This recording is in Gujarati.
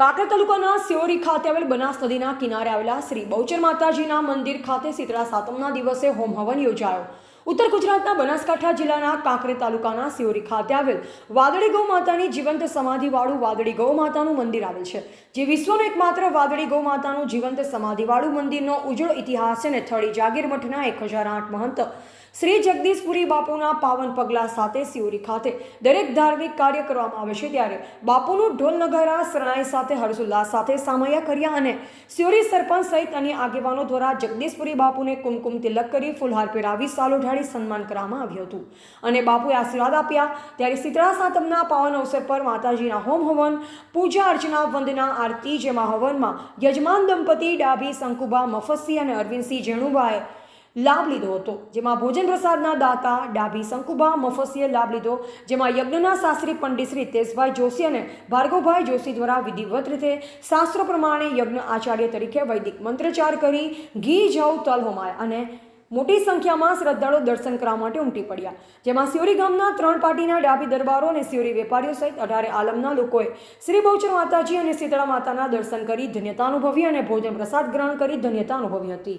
કાંકરા તાલુકાના સિયોરી ખાતે આવેલ બનાસ નદીના કિનારે આવેલા શ્રી બહુચર માતાજીના મંદિર ખાતે શીતળા સાતમના દિવસે હોમ હવન યોજાયો. ઉત્તર ગુજરાતના બનાસકાંઠા જિલ્લાના કાંકરે તાલુકાના સિયોરી ખાતે આવેલ વાદળી ગૌ માતાની જીવંત સમાધિવાળું વાદળી ગૌ માતાનું મંદિર આવેલ છે, જે વિશ્વનું એકમાત્ર વાદળી ગૌ માતાનું જીવંત સમાધિવાળું મંદિરનો ઉજળો ઇતિહાસ છે અને થળી જાગીર મઠના એક હજાર આઠ મહંત શ્રી જગદીશપુરી બાપુના પાવન પગલા સાથે સિયોરી ખાતે દરેક ધાર્મિક કાર્ય કરવામાં આવે છે, ત્યારે બાપુનું ઢોલ નગારા, શરણાઈ સાથે હર્ષોલ્લાસ સાથે સામૈયા કર્યા અને સિયોરી સરપંચ સહિત અન્ય આગેવાનો દ્વારા જગદીશપુરી બાપુને કુમકુમ તિલક કરી ફૂલહાર પહેરાવી સાલ ઓઢાડી સન્માન કરવામાં આવ્યું હતું. અને બાપુએ આશીર્વાદ આપ્યા. ત્યારે શીતળા સાતમના પાવન અવસર પર માતાજીના હોમ હવન, પૂજા અર્ચના, વંદના, આરતી જેમાં હવનમાં યજમાન દંપતી ડાભી શંકુબા મફસ્સી અને અરવિંદસિંહ જેણુબાએ લાભ લીધો હતો. જેમાં ભોજન પ્રસાદના દાતા ડાભી શંકુબા મફસીએ લાભ લીધો. જેમાં યજ્ઞના શાસ્ત્રી પંડિત શ્રી તેજભાઈ જોશી અને ભાર્ગવભાઈ જોશી દ્વારા વિધિવત રીતે શાસ્ત્રો પ્રમાણે યજ્ઞ આચાર્ય તરીકે વૈદિક મંત્રચાર કરી ઘી, જવ, તલ હોમાય અને મોટી સંખ્યામાં શ્રદ્ધાળુ દર્શન કરવા માટે ઉમટી પડ્યા. જેમાં સિયોરી ગામના ત્રણ પાર્ટીના ડાબી દરબારો અને સિયોરી વેપારીઓ સહિત અઢારે આલમના લોકોએ શ્રી બહુચર માતાજી અને શીતળા માતાના દર્શન કરી ધન્યતા અનુભવી અને ભોજન પ્રસાદ ગ્રહણ કરી ધન્યતા અનુભવી હતી.